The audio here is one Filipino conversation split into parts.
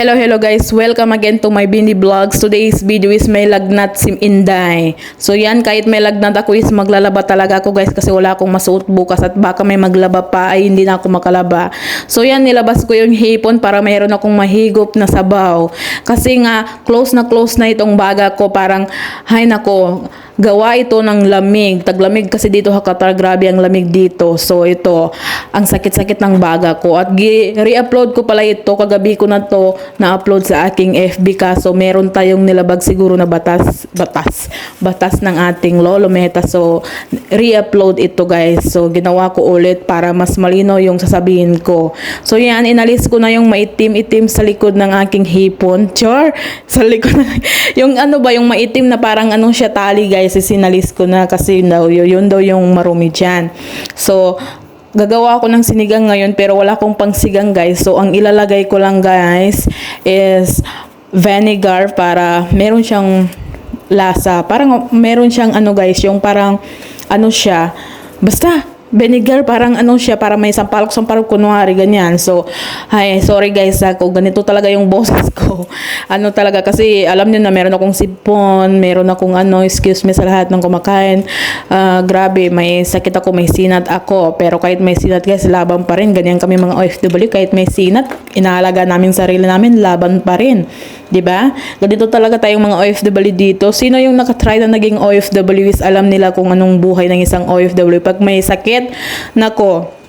Hello, hello guys. Welcome again to my Bindi Vlogs. Today's video is may lagnat sim Inday. So yan, kahit may lagnat ako is maglalaba talaga ako guys kasi wala akong masuot bukas at baka may maglaba pa ay hindi na ako makalaba. So yan, nilabas ko yung hipon para mayroon akong mahigop na sabaw. Kasi nga, close na close na itong baga ko. Parang, hay nako, gawa ito ng lamig. Taglamig kasi dito ha Qatar, grabe ang lamig dito. So ito, ang sakit-sakit ng baga ko. At re-upload ko pala ito, kagabi ko na to na-upload sa aking FB kaso meron tayong nilabag siguro na batas, batas, batas ng ating Lolo Meta. So re-upload ito guys. So ginawa ko ulit para mas malino yung sasabihin ko. So yan, inalis ko na yung maitim-itim sa likod ng aking hipon. Char! Sa likod na- yung ano ba, yung maitim na parang anong siya tali guys, is sinalis ko na kasi daw, yun, yun daw yung marumi dyan. So, gagawa ako ng sinigang ngayon pero wala akong pangsigang guys. So, ang ilalagay ko lang guys is vinegar para meron siyang lasa. Parang meron siyang ano guys, yung parang ano siya. Basta, vinegar parang ano siya para may sampalok sampalok kunwari ganyan. So ay sorry guys ako ganito talaga yung boses ko. Ano talaga kasi alam niyo na meron akong sipon meron akong ano excuse me sa lahat ng kumakain. Ah, grabe may sakit ako may sinat ako. Pero kahit may sinat guys laban pa rin. Ganyan kami mga OFW kahit may sinat inaalaga namin sarili namin laban pa rin 'di ba? Ganito talaga tayong mga OFW dito. Sino yung nakatry na naging OFW is alam nila kung anong buhay ng isang OFW pag may sakit nako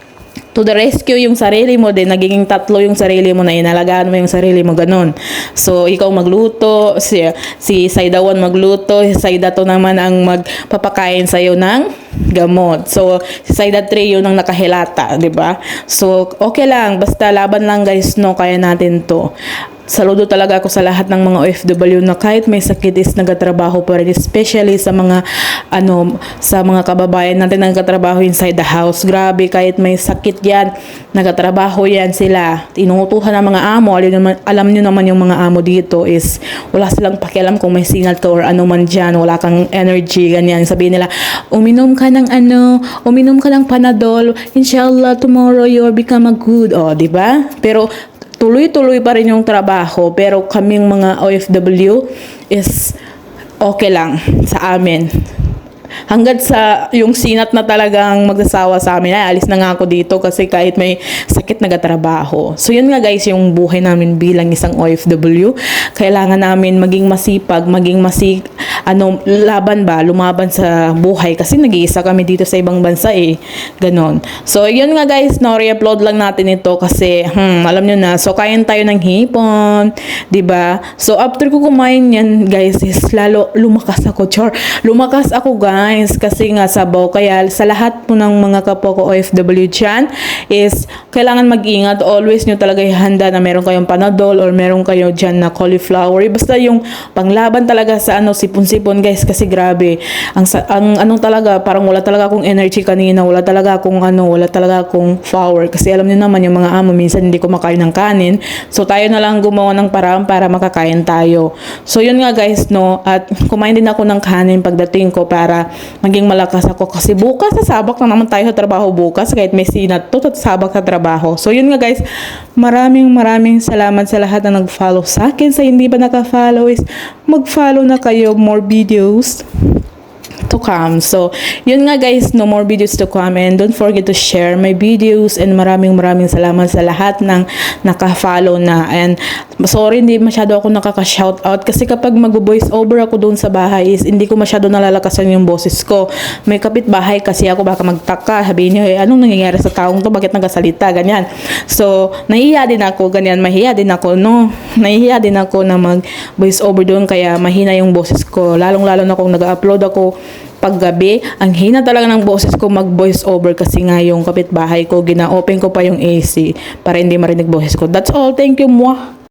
to the rescue yung sarili mo din nagiging tatlo yung sarili mo na inalagaan mo yung sarili mo ganun. So ikaw magluto si si Saidawan magluto si Saida to naman ang magpapakain sa ng gamot. So si Saida 3 yun ang nakahilata di ba? So okay lang. Basta laban lang guys no? Kaya natin to. Saludo talaga ako sa lahat ng mga OFW na kahit may sakit is nagatrabaho pa rin, especially sa mga ano sa mga kababayan natin na nagkatrabaho inside the house. Grabe, kahit may sakit yan, nagatrabaho yan sila. Inuutuhan ng mga amo, alam, naman, alam nyo naman yung mga amo dito is wala silang pakialam kung may signal ka or ano man dyan, wala kang energy, ganyan. Sabihin nila, uminom ka ng ano, uminom ka ng panadol, inshallah tomorrow you'll become a good. O, di ba? Pero tuloy-tuloy pa rin yung trabaho pero kaming mga OFW is okay lang sa amin. Hanggat sa yung sinat na talagang magsasawa sa amin, ay alis na nga ako dito kasi kahit may sakit nagatrabaho. So yun nga guys, yung buhay namin bilang isang OFW. Kailangan namin maging masipag, maging masik, ano, laban ba, lumaban sa buhay kasi nag-iisa kami dito sa ibang bansa eh. Ganon. So yun nga guys, no, re-upload lang natin ito kasi, hmm, alam nyo na, so kain tayo ng hipon, ba So after ko kumain yan guys, is lalo lumakas ako, char. Lumakas ako guys kasi nga sabaw. Kaya sa lahat po ng mga kapwa ko OFW dyan is kailangan mag-ingat. Always nyo talaga ihanda na meron kayong panadol or meron kayo dyan na cauliflower. Basta yung panglaban talaga sa ano sipon-sipon guys kasi grabe. Ang, sa- ang ano talaga parang wala talaga akong energy kanina. Wala talaga akong ano, wala talaga akong flour. Kasi alam niyo naman yung mga amo minsan hindi kumakain ng kanin. So tayo na lang gumawa ng paraan para makakain tayo. So yun nga guys no at kumain din ako ng kanin pagdating ko para maging malakas ako kasi bukas sasabak na naman tayo sa trabaho bukas kahit may sinat to sasabak sa trabaho. So yun nga guys, maraming maraming salamat sa lahat na nag-follow sa akin. Sa hindi pa naka-follow is mag-follow na kayo more videos to come. So, yun nga guys, no more videos to come. And don't forget to share my videos. And maraming maraming salamat sa lahat ng naka-follow na. And sorry hindi masyado ako nakaka-shoutout kasi kapag mag-voice over ako doon sa bahay is hindi ko masyado nalalakasan yung boses ko. May kapitbahay kasi ako baka magtaka, sabihin niyo, eh, anong nangyayari sa taong to, bakit nagasalita, ganyan. So, nahihiya din ako, ganyan, mahiya din ako, no? Nahihiya din ako na mag-voice over doon kaya mahina yung boses ko. Lalong-lalo na kung nag-upload ako paggabi, ang hina talaga ng boses ko mag voice over kasi nga yung kapitbahay ko, gina-open ko pa yung AC para hindi marinig boses ko. That's all. Thank you, mwah.